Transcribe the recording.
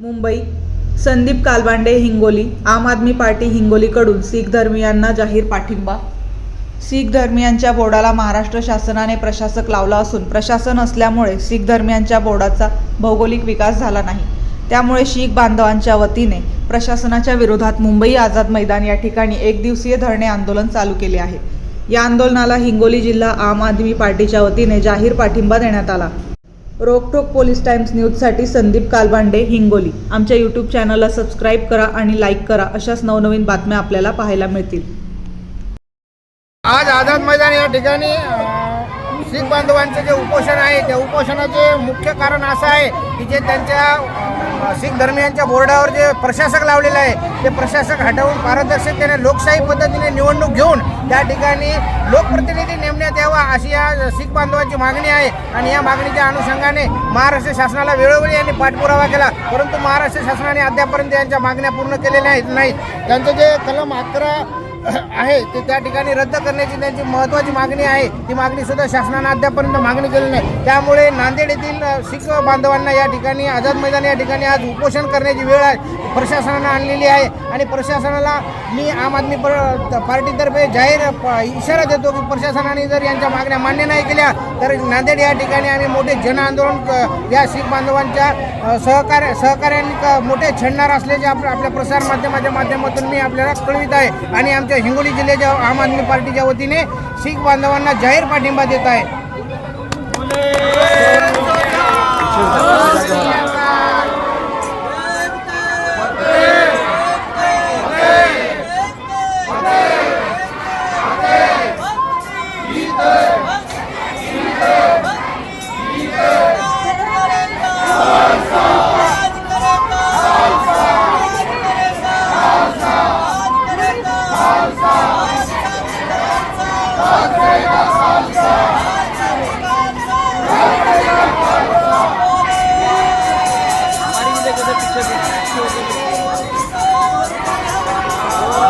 मुंबई संदीप कालबांडे हिंगोली आम आदमी पार्टी हिंगोलीकडून शीख धर्मियांना जाहीर पाठिंबा. शीख धर्मियांच्या बोर्डाला महाराष्ट्र शासनाने प्रशासक लावला असून प्रशासन असल्यामुळे शीख धर्मियांच्या बोर्डाचा भौगोलिक विकास झाला नाही. त्यामुळे शीख बांधवांच्या वतीने प्रशासनाच्या विरोधात मुंबई आझाद मैदान या ठिकाणी एक दिवसीय धरणे आंदोलन चालू केले आहे. या आंदोलनाला हिंगोली जिल्हा आम आदमी पार्टीच्या वतीने जाहीर पाठिंबा देण्यात आला. रोकटोक पोलीस टाइम्स न्यूजसाठी संदीप कालबांडे हिंगोली. आमच्या यूट्यूब चॅनलला सबस्क्राईब करा आणि लाईक करा. अशाच नवनवीन बातम्या आपल्याला पाहायला मिळतील. आज आझाद मैदान या ठिकाणी शीख बांधवांचं जे उपोषण आहे त्या उपोषणाचे मुख्य कारण असं आहे की जे त्यांच्या शीख धर्मियांच्या बोर्डावर जे प्रशासक लावलेलं आहे ते प्रशासक हटवून पारदर्शकतेने लोकशाही पद्धतीने निवडणूक घेऊन त्या ठिकाणी लोकप्रतिनिधी नेमण्यात यावा अशी या शीख बांधवांची मागणी आहे. आणि या मागणीच्या अनुषंगाने महाराष्ट्र शासनाला वेळोवेळी यांनी पाठपुरावा केला. परंतु महाराष्ट्र शासनाने अद्यापर्यंत यांच्या मागण्या पूर्ण केलेल्या नाहीत. त्यांचं जे कलम अकरा आहे ते त्या ठिकाणी रद्द करण्याची त्यांची महत्त्वाची मागणी आहे. ती मागणी सुद्धा शासनानं अद्यापर्यंत मागणी केली नाही. त्यामुळे नांदेड येथील अ, शीख बांधवांना या ठिकाणी आझाद मैदान या ठिकाणी आज उपोषण करण्याची वेळ आहे. प्रशासनानं आणलेली आहे आणि प्रशासनाला मी आम आदमी पर पार्टीतर्फे जाहीर प- इशारा देतो की प्रशासनाने जर यांच्या मागण्या मान्य नाही केल्या तर नांदेड या ठिकाणी आम्ही मोठे जन आंदोलन या शीख बांधवांच्या सहकार्य सहकार्याने मोठे छेडणार असल्याचे आपल्या आपल्या प्रसारमाध्यमाच्या माध्यमातून मी आपल्याला कळवित आहे आणि आमच्या हिंगोली जिल्ह्याच्या आम आदमी पार्टीच्या वतीने शीख बांधवांना जाहीर पाठिंबा देत आहे.